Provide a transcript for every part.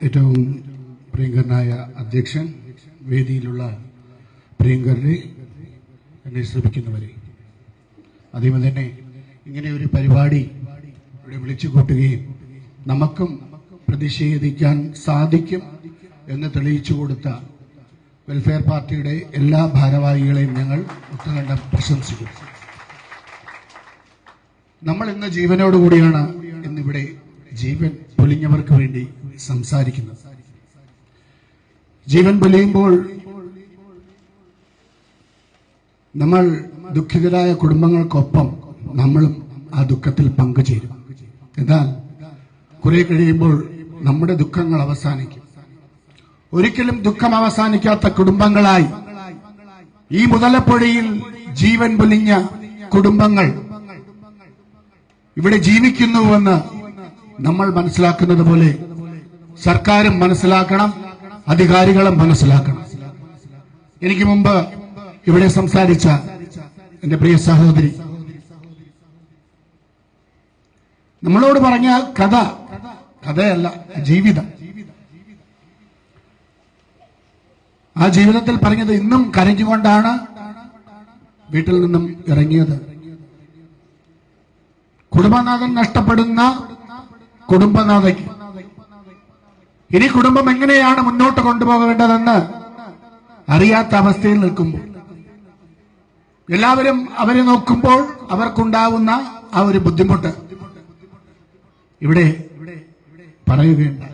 ഏറ്റവും പ്രിയങ്കരനായ അധ്യക്ഷൻ വേദിയിലുള്ള പ്രിയങ്കരനെ എന്നെ ശ്രമിക്കുന്നവരെ. അതേപോലെ തന്നെ ഇങ്ങനെ ഒരു പരിപാടി ഇവിടെ വിളിച്ചു കൂട്ടുകയും നമുക്കും പ്രതിഷേധിക്കാൻ സാധിക്കും എന്ന് തെളിയിച്ചു കൊടുത്ത വെൽഫെയർ പാർട്ടിയുടെ എല്ലാ ഭാരവാഹികളെയും ഞങ്ങൾ ഒത്തുകണ്ഠം പ്രശംസിക്കുന്നു. നമ്മൾ ഇന്ന് ജീവനോടുകൂടിയാണ് ഇന്നിവിടെ ജീവൻ സംസാരിക്കുന്നത്. ജീവൻ പൊലിയുമ്പോൾ നമ്മൾ ദുഃഖിതരായ കുടുംബങ്ങൾക്കൊപ്പം നമ്മളും ആ ദുഃഖത്തിൽ പങ്കുചേരും. എന്നാൽ കുറെ കഴിയുമ്പോൾ നമ്മുടെ ദുഃഖങ്ങൾ അവസാനിക്കും. ഒരിക്കലും ദുഃഖം അവസാനിക്കാത്ത കുടുംബങ്ങളായി ഈ മുതലപ്പുഴയിൽ ജീവൻ പൊലിഞ്ഞ കുടുംബങ്ങൾ ഇവിടെ ജീവിക്കുന്നുവെന്ന് നമ്മൾ മനസ്സിലാക്കുന്നത് പോലെ സർക്കാരും മനസ്സിലാക്കണം അധികാരികളും മനസ്സിലാക്കണം. എനിക്ക് മുമ്പ് ഇവിടെ സംസാരിച്ച എന്റെ പ്രിയ സഹോദരി നമ്മളോട് പറഞ്ഞ കഥ കഥയല്ല ജീവിതം. ആ ജീവിതത്തിൽ പറഞ്ഞത് ഇന്നും കരഞ്ഞുകൊണ്ടാണ് വീട്ടിൽ നിന്നും ഇറങ്ങിയത്. കുടുംബനാഥൻ നഷ്ടപ്പെടുന്ന കുടുംബനാഥയ്ക്ക് ഇനി കുടുംബം എങ്ങനെയാണ് മുന്നോട്ട് കൊണ്ടുപോകേണ്ടതെന്ന് അറിയാത്ത അവസ്ഥയിൽ നിൽക്കുമ്പോൾ എല്ലാവരും അവരെ നോക്കുമ്പോൾ അവർക്കുണ്ടാവുന്ന ആ ഒരു ബുദ്ധിമുട്ട് ഇവിടെ പറയുകയുണ്ട്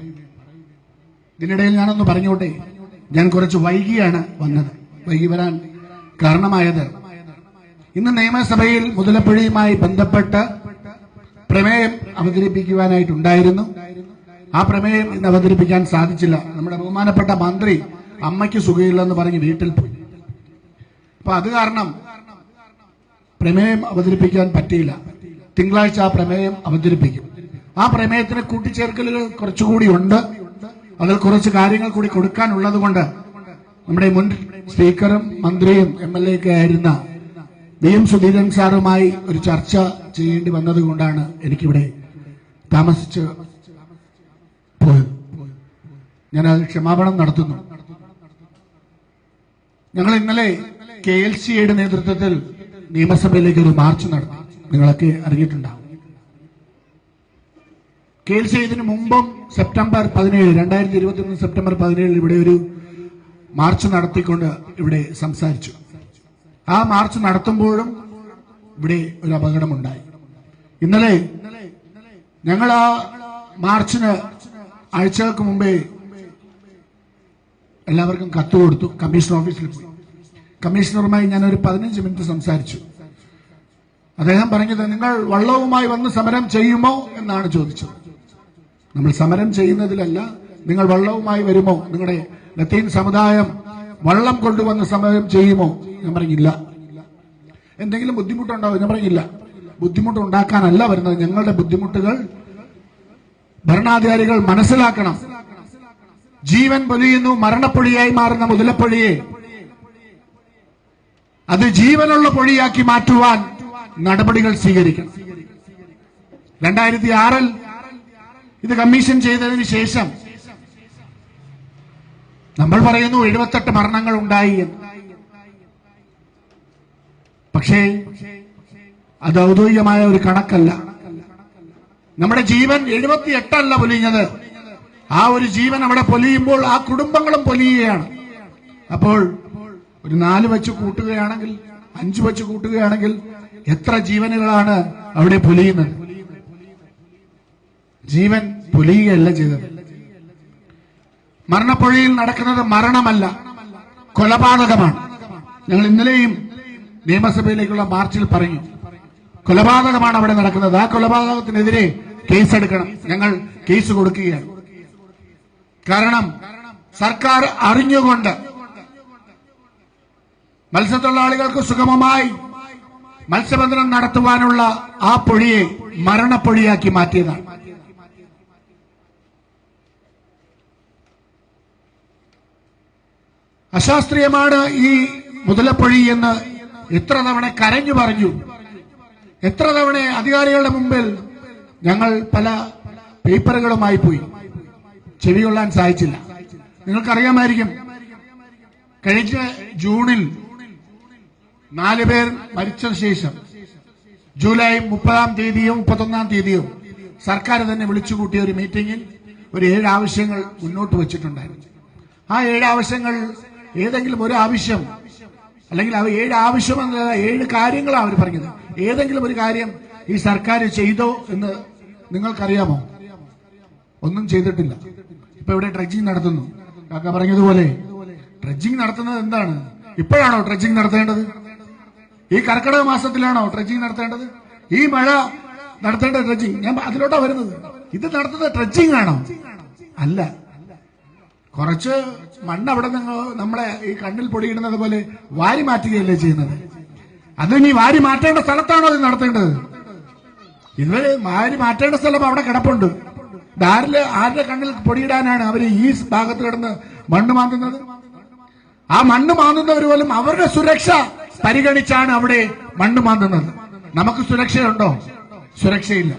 ഇതിനിടയിൽ ഞാനൊന്ന് പറഞ്ഞോട്ടെ ഞാൻ കുറച്ച് വൈകിയാണ് വന്നത്. വൈകി വരാൻ കാരണമായത് ഇന്ന് നിയമസഭയിൽ മുതലപ്പുഴയുമായി ബന്ധപ്പെട്ട് പ്രമേയം അവതരിപ്പിക്കുവാനായിട്ടുണ്ടായിരുന്നു. ആ പ്രമേയം ഇന്ന് അവതരിപ്പിക്കാൻ സാധിച്ചില്ല. നമ്മുടെ ബഹുമാനപ്പെട്ട മന്ത്രി അമ്മയ്ക്ക് സുഖമില്ലെന്ന് പറഞ്ഞ് വീട്ടിൽ പോയി. അപ്പൊ അത് കാരണം പ്രമേയം അവതരിപ്പിക്കാൻ പറ്റിയില്ല. തിങ്കളാഴ്ച ആ പ്രമേയം അവതരിപ്പിക്കും. ആ പ്രമേയത്തിന് കൂട്ടിച്ചേർക്കലുകൾ കുറച്ചുകൂടി ഉണ്ട്. അതിൽ കുറച്ച് കാര്യങ്ങൾ കൂടി കൊടുക്കാനുള്ളത് കൊണ്ട് നമ്മുടെ മുൻ സ്പീക്കറും മന്ത്രിയും എം എൽ എ ഒക്കെ ആയിരുന്ന വി എം സുധീരൻ സാറുമായി ഒരു ചർച്ച ചെയ്യേണ്ടി വന്നതുകൊണ്ടാണ് എനിക്കിവിടെ താമസിച്ച് ഞാൻ അത് ക്ഷമാപണം നടത്തുന്നു. ഞങ്ങൾ ഇന്നലെ കെ എൽ സിയുടെ നേതൃത്വത്തിൽ നിയമസഭയിലേക്ക് ഒരു മാർച്ച് നടത്തി. നിങ്ങളൊക്കെ അറിഞ്ഞിട്ടുണ്ടാവും. കെ എൽ സി ഇതിനു മുമ്പും സെപ്റ്റംബർ പതിനേഴ് രണ്ടായിരത്തി ഇരുപത്തി ഒന്ന് സെപ്റ്റംബർ പതിനേഴിൽ ഇവിടെ ഒരു മാർച്ച് നടത്തിക്കൊണ്ട് ഇവിടെ സംസാരിച്ചു. ആ മാർച്ച് നടത്തുമ്പോഴും ഇവിടെ ഒരു അപകടമുണ്ടായി. ഇന്നലെ ഞങ്ങൾ ആ മാർച്ചിന് ആഴ്ചകൾക്ക് മുമ്പേ എല്ലാവർക്കും കത്ത് കൊടുത്തു. കമ്മീഷണർ ഓഫീസിൽ പോയി. കമ്മീഷണറുമായി ഞാൻ ഒരു പതിനഞ്ച് മിനിറ്റ് സംസാരിച്ചു. അദ്ദേഹം പറഞ്ഞത് നിങ്ങൾ വള്ളവുമായി വന്ന് സമരം ചെയ്യുമോ? എന്നാണ് ചോദിച്ചത്. നമ്മൾ സമരം ചെയ്യുന്നതിലല്ല നിങ്ങൾ വള്ളവുമായി വരുമോ? നിങ്ങളുടെ ലത്തീൻ സമുദായം വള്ളം കൊണ്ടുവന്ന് സമരം ചെയ്യുമോ? ഞാൻ പറഞ്ഞില്ല. എന്തെങ്കിലും ബുദ്ധിമുട്ടുണ്ടാവും ഞാൻ പറഞ്ഞില്ല. ബുദ്ധിമുട്ട് ഉണ്ടാക്കാനല്ല വരുന്നത്. ഞങ്ങളുടെ ബുദ്ധിമുട്ടുകൾ ഭരണാധികാരികൾ മനസ്സിലാക്കണം. ജീവൻ പൊലിയുന്നു മരണപ്പൊഴിയായി മാറുന്ന മുതലപ്പൊഴിയെ അത് ജീവനുള്ള പൊഴിയാക്കി മാറ്റുവാൻ നടപടികൾ സ്വീകരിക്കണം. രണ്ടായിരത്തി ആറിൽ ഇത് കമ്മീഷൻ ചെയ്തതിന് ശേഷം നമ്മൾ പറയുന്നു എഴുപത്തെട്ട് മരണങ്ങൾ ഉണ്ടായി എന്ന്. പക്ഷേ അത് ഔദ്യോഗികമായ ഒരു കണക്കല്ല. നമ്മുടെ ജീവൻ എഴുപത്തി എട്ടല്ല പൊലിഞ്ഞത്. ആ ഒരു ജീവൻ അവിടെ പൊലിയുമ്പോൾ ആ കുടുംബങ്ങളും പൊലിയുകയാണ്. അപ്പോൾ ഒരു നാല് വെച്ച് കൂട്ടുകയാണെങ്കിൽ അഞ്ചു വെച്ച് കൂട്ടുകയാണെങ്കിൽ എത്ര ജീവനുകളാണ് അവിടെ പൊലിയുന്നത്? ജീവൻ പൊലിയുകയല്ല ചെയ്തത്. മരണപ്പുഴയിൽ നടക്കുന്നത് മരണമല്ല കൊലപാതകമാണ്. ഞങ്ങൾ ഇന്നലെയും നിയമസഭയിലേക്കുള്ള മാർച്ചിൽ പറഞ്ഞു. കൊലപാതകമാണ് അവിടെ നടക്കുന്നത്. ആ കൊലപാതകത്തിനെതിരെ കേസെടുക്കണം. ഞങ്ങൾ കേസ് കൊടുക്കുകയാണ്. കാരണം സർക്കാർ അറിഞ്ഞുകൊണ്ട് മത്സ്യത്തൊഴിലാളികൾക്ക് സുഗമമായി മത്സ്യബന്ധനം നടത്തുവാനുള്ള ആ പൊഴിയെ മരണപ്പൊഴിയാക്കി മാറ്റിയതാണ്. അശാസ്ത്രീയമാണ് ഈ മുതലപ്പൊഴി എന്ന് എത്ര തവണ കരഞ്ഞു പറഞ്ഞു. എത്ര തവണ അധികാരികളുടെ മുമ്പിൽ ഞങ്ങൾ പല പേപ്പറുകളുമായി പോയി. ചെവി കൊള്ളാൻ സാധിച്ചില്ല. നിങ്ങൾക്കറിയാമായിരിക്കും. കഴിഞ്ഞ ജൂണിൽ നാല് പേർ മരിച്ച ശേഷം ജൂലൈ മുപ്പതാം തീയതിയോ മുപ്പത്തൊന്നാം തീയതിയോ സർക്കാർ തന്നെ വിളിച്ചുകൂട്ടിയ ഒരു മീറ്റിംഗിൽ ഒരു ഏഴ് ആവശ്യങ്ങൾ മുന്നോട്ട് വെച്ചിട്ടുണ്ടായിരുന്നു. ആ ഏഴ് ആവശ്യങ്ങൾ ഏതെങ്കിലും ഒരു ആവശ്യം അല്ലെങ്കിൽ അവ ഏഴ് ആവശ്യം എന്നല്ല ഏഴ് കാര്യങ്ങളാണ് അവർ പറഞ്ഞത്. ഏതെങ്കിലും ഒരു കാര്യം ഈ സർക്കാർ ചെയ്തോ എന്ന് നിങ്ങൾക്കറിയാമോ? ഒന്നും ചെയ്തിട്ടില്ല. ഇപ്പൊ ഇവിടെ ഡ്രഡ്ജിങ് നടത്തുന്നു. കാക്ക പറഞ്ഞതുപോലെ ഡ്രഡ്ജിങ് നടത്തുന്നത് എന്താണ്? ഇപ്പോഴാണോ ഡ്രഡ്ജിങ് നടത്തേണ്ടത്? ഈ കർക്കിടക മാസത്തിലാണോ ഡ്രഡ്ജിങ് നടത്തേണ്ടത്? ഈ മഴ നടത്തേണ്ട ഡ്രഡ്ജിങ് ഞാൻ അതിലോട്ടാ വരുന്നത്. ഇത് നടത്തുന്നത് ഡ്രഡ്ജിങ് ആണോ? അല്ല. കുറച്ച് മണ്ണ് അവിടെ നിന്ന് നമ്മളെ ഈ കണ്ണിൽ പൊടിയിടുന്നത് പോലെ വാരി മാറ്റുകയല്ലേ ചെയ്യുന്നത്. അത് ഇനി വാരി മാറ്റേണ്ട സ്ഥലത്താണോ ഇത് നടത്തേണ്ടത്? ഇതുവരെ വാരി മാറ്റേണ്ട സ്ഥലം അവിടെ കിടപ്പുണ്ട്. ആരിൽ ആരുടെ കണ്ണിൽ പൊടിയിടാനാണ് അവർ ഈ ഭാഗത്ത് കിടന്ന് മണ്ണ് മാന്തുന്നത്? ആ മണ്ണ് മാന്തുന്നവർ പോലും അവരുടെ സുരക്ഷ പരിഗണിച്ചാണ് അവിടെ മണ്ണ് മാന്തുന്നത്. നമുക്ക് സുരക്ഷയുണ്ടോ? സുരക്ഷയില്ല.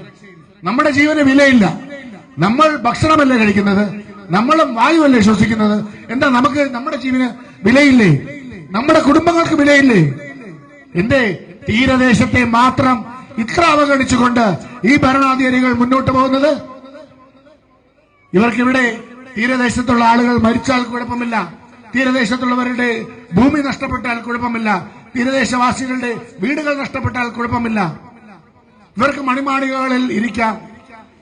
നമ്മുടെ ജീവന് വിലയില്ല. നമ്മൾ ഭക്ഷണമല്ല കഴിക്കുന്നത്? നമ്മളും വായുവല്ലേ ശ്വസിക്കുന്നത്? എന്താ നമുക്ക് നമ്മുടെ ജീവന് വിലയില്ലേ? നമ്മുടെ കുടുംബങ്ങൾക്ക് വിലയില്ലേ? എന്തേ തീരദേശത്തെ മാത്രം ഇത്ര അവഗണിച്ചുകൊണ്ട് ഈ ഭരണാധികാരികൾ മുന്നോട്ട് പോകുന്നത് ഇവർക്കിവിടെ തീരദേശത്തുള്ള ആളുകൾ മരിച്ചാൽ കുഴപ്പമില്ല. തീരദേശത്തുള്ളവരുടെ ഭൂമി നഷ്ടപ്പെട്ടാൽ കുഴപ്പമില്ല. തീരദേശവാസികളുടെ വീടുകൾ നഷ്ടപ്പെട്ടാൽ കുഴപ്പമില്ല. ഇവർക്ക് മണിമാളികകളിൽ ഇരിക്കാം.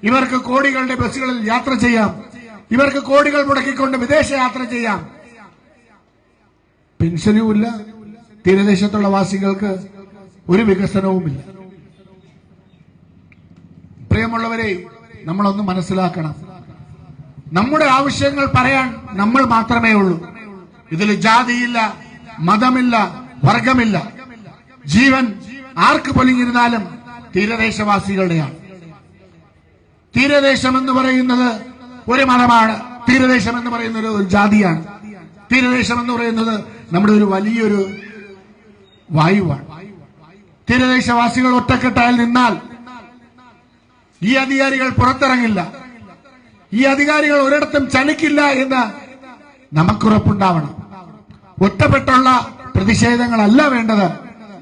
ഇവർക്ക് കോടികളുടെ ബസ്സുകളിൽ യാത്ര ചെയ്യാം. ഇവർക്ക് കോടികൾ മുടക്കിക്കൊണ്ട് വിദേശ യാത്ര ചെയ്യാം. പെൻഷനുമില്ല തീരദേശത്തുള്ള വാസികൾക്ക് ഒരു വികസനവുമില്ല പ്രിയമുള്ളവരെ നമ്മളൊന്ന് മനസ്സിലാക്കണം. നമ്മുടെ ആവശ്യങ്ങൾ പറയാൻ നമ്മൾ മാത്രമേ ഉള്ളൂ. ഇതിൽ ജാതിയില്ല മതമില്ല വർഗമില്ല. ജീവൻ ആർക്ക് പൊലിഞ്ഞിരുന്നാലും തീരദേശവാസികളുടെയാണ്. തീരദേശം എന്ന് പറയുന്നത് ഒരു മതമാണ് തീരദേശം എന്ന് പറയുന്നത് ഒരു ജാതിയാണ്. തീരദേശം എന്ന് പറയുന്നത് നമ്മുടെ ഒരു വലിയൊരു വായുവാണ്. തീരദേശവാസികൾ ഒറ്റക്കെട്ടായി നിന്നാൽ ഈ അധികാരികൾ പുറത്തിറങ്ങില്ല. ഈ അധികാരികൾ ഒരിടത്തും ചലിക്കില്ല എന്ന് നമുക്കുറപ്പുണ്ടാവണം. ഒറ്റപ്പെട്ടുള്ള പ്രതിഷേധങ്ങളല്ല വേണ്ടത്.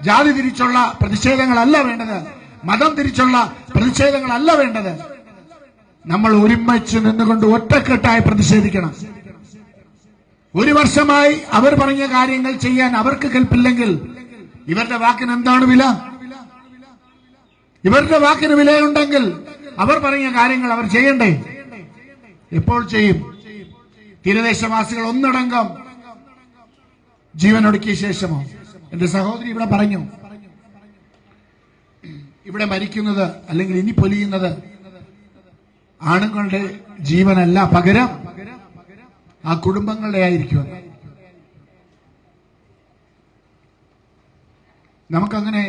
ജാതി തിരിച്ചുള്ള പ്രതിഷേധങ്ങളല്ല വേണ്ടത്. മതം തിരിച്ചുള്ള പ്രതിഷേധങ്ങളല്ല വേണ്ടത്. നമ്മൾ ഒരുമിച്ച് നിന്നുകൊണ്ട് ഒറ്റക്കെട്ടായി പ്രതിഷേധിക്കണം. ഒരു വർഷമായി അവർ പറഞ്ഞ കാര്യങ്ങൾ ചെയ്യാൻ അവർക്ക് കൽപ്പില്ലെങ്കിൽ ഇവരുടെ വാക്കിന് എന്താണ് വില? ഇവരുടെ വാക്കിന് വിലയുണ്ടെങ്കിൽ അവർ പറഞ്ഞ കാര്യങ്ങൾ അവർ ചെയ്യണ്ടേ? എപ്പോൾ ചെയ്യും. തീരദേശവാസികൾ ഒന്നടങ്കം ജീവനൊടുക്കിയ ശേഷമോ? എന്റെ സഹോദരി ഇവിടെ പറഞ്ഞു. ഇവിടെ മരിക്കുന്നത് അല്ലെങ്കിൽ ഇനി പൊലിയുന്നത് ആണുങ്ങളുടെ ജീവനല്ല പകരം ആ കുടുംബങ്ങളുടെ ആയിരിക്കും. നമുക്കങ്ങനെ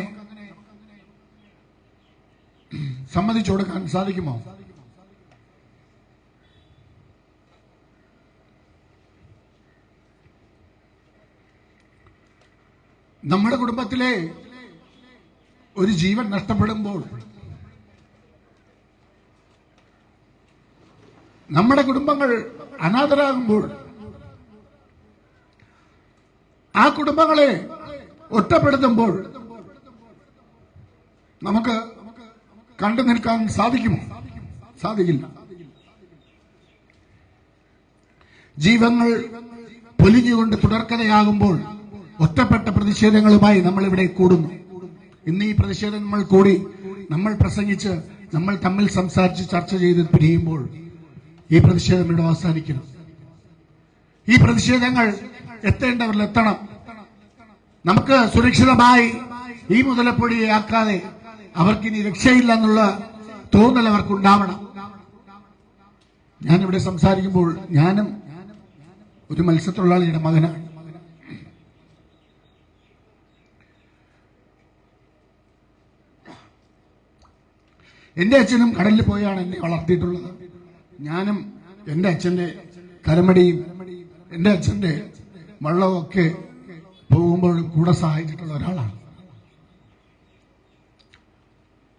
സമ്മതിച്ചു കൊടുക്കാൻ സാധിക്കുമോ? നമ്മുടെ കുടുംബത്തിലെ ഒരു ജീവൻ നഷ്ടപ്പെടുമ്പോൾ നമ്മുടെ കുടുംബങ്ങൾ അനാഥരാകുമ്പോൾ ആ കുടുംബങ്ങളെ ഒറ്റപ്പെടുത്തുമ്പോൾ നമുക്ക് കണ്ടു നിൽക്കാൻ സാധിക്കുമോ? സാധിക്കില്ല. ജീവങ്ങൾ പൊലിഞ്ഞുകൊണ്ട് തുടർക്കഥയാകുമ്പോൾ ഒറ്റപ്പെട്ട പ്രതിഷേധങ്ങളുമായി നമ്മൾ ഇവിടെ കൂടുന്നു. ഇന്ന് ഈ പ്രതിഷേധം നമ്മൾ കൂടി നമ്മൾ പ്രസംഗിച്ച് നമ്മൾ തമ്മിൽ സംസാരിച്ച് ചർച്ച ചെയ്ത് പിരിയുമ്പോൾ ഈ പ്രതിഷേധം ഇവിടെ അവസാനിക്കണം ഈ പ്രതിഷേധങ്ങൾ എത്തേണ്ടവരിൽ എത്തണം. നമുക്ക് സുരക്ഷിതമായി ഈ മുതലപ്പൊടിയാക്കാതെ അവർക്കിനി രക്ഷയില്ല എന്നുള്ള തോന്നൽ അവർക്കുണ്ടാവണം. ഞാനിവിടെ സംസാരിക്കുമ്പോൾ ഞാനും ഒരു മത്സ്യത്തൊഴിലാളിയുടെ മകനാണ്. എന്റെ അച്ഛനും കടലിൽ പോയാണ് എന്നെ വളർത്തിയിട്ടുള്ളത്. ഞാനും എന്റെ അച്ഛന്റെ കരമടിയും എന്റെ അച്ഛന്റെ വള്ളമൊക്കെ പോകുമ്പോഴും കൂടെ സഹായിച്ചിട്ടുള്ള ഒരാളാണ്.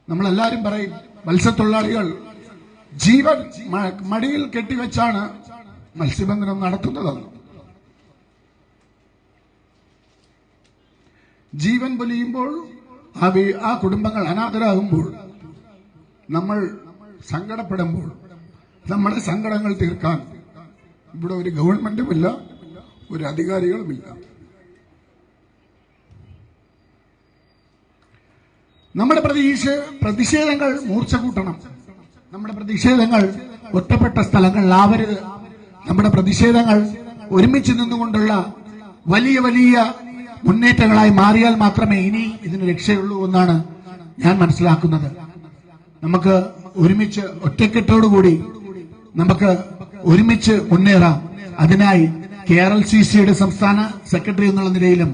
നമ്മളെല്ലാരും പറയും മത്സ്യത്തൊഴിലാളികൾ ജീവൻ മടിയിൽ കെട്ടിവെച്ചാണ് മത്സ്യബന്ധനം നടത്തുന്നതെന്ന് ജീവൻ പൊലിയുമ്പോൾ ആ കുടുംബങ്ങൾ അനാഥരാകുമ്പോൾ നമ്മൾ സങ്കടപ്പെടുമ്പോൾ നമ്മുടെ സങ്കടങ്ങൾ തീർക്കാൻ ഇവിടെ ഒരു ഗവൺമെന്റുമില്ല ഒരു അധികാരികളുമില്ല. നമ്മുടെ പ്രതീക്ഷ പ്രതിഷേധങ്ങൾ മൂർച്ച കൂട്ടണം. നമ്മുടെ പ്രതിഷേധങ്ങൾ ഒറ്റപ്പെട്ട സ്ഥലങ്ങളിൽ ആവരുത്. നമ്മുടെ പ്രതിഷേധങ്ങൾ ഒരുമിച്ച് നിന്നുകൊണ്ടുള്ള വലിയ വലിയ മുന്നേറ്റങ്ങളായി മാറിയാൽ മാത്രമേ ഇനി ഇതിന് രക്ഷയുള്ളൂ എന്നാണ് ഞാൻ മനസ്സിലാക്കുന്നത്. നമുക്ക് ഒരുമിച്ച് ഒറ്റക്കെട്ടോടുകൂടി നമുക്ക് ഒരുമിച്ച് മുന്നേറാം. അതിനായി കേരൾ സി സിയുടെ സംസ്ഥാന സെക്രട്ടറി എന്നുള്ള നിലയിലും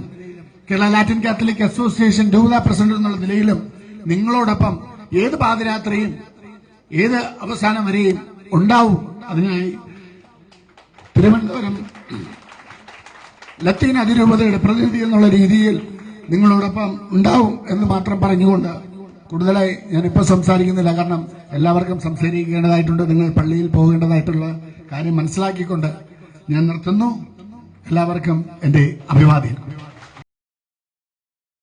കേരള ലാറ്റിൻ കാത്തലിക് അസോസിയേഷൻ രൂപത പ്രസിഡന്റ് എന്നുള്ള നിലയിലും നിങ്ങളോടൊപ്പം ഏത് പാതിരാത്രിയും ഏത് അവസാനം വരെയും ഉണ്ടാവും. അതിനായി തിരുവനന്തപുരം ലത്തീൻ അതിരൂപതയുടെ പ്രതിനിധി എന്നുള്ള രീതിയിൽ നിങ്ങളോടൊപ്പം ഉണ്ടാവും എന്ന് മാത്രം പറഞ്ഞുകൊണ്ട് കൂടുതലായി ഞാനിപ്പോൾ സംസാരിക്കുന്നില്ല. കാരണം എല്ലാവർക്കും സംസാരിക്കേണ്ടതായിട്ടുണ്ട്. നിങ്ങൾ പള്ളിയിൽ പോകേണ്ടതായിട്ടുള്ള കാര്യം മനസ്സിലാക്കിക്കൊണ്ട് ഞാൻ നിർത്തുന്നു. എല്ലാവർക്കും എന്റെ അഭിവാദ്യം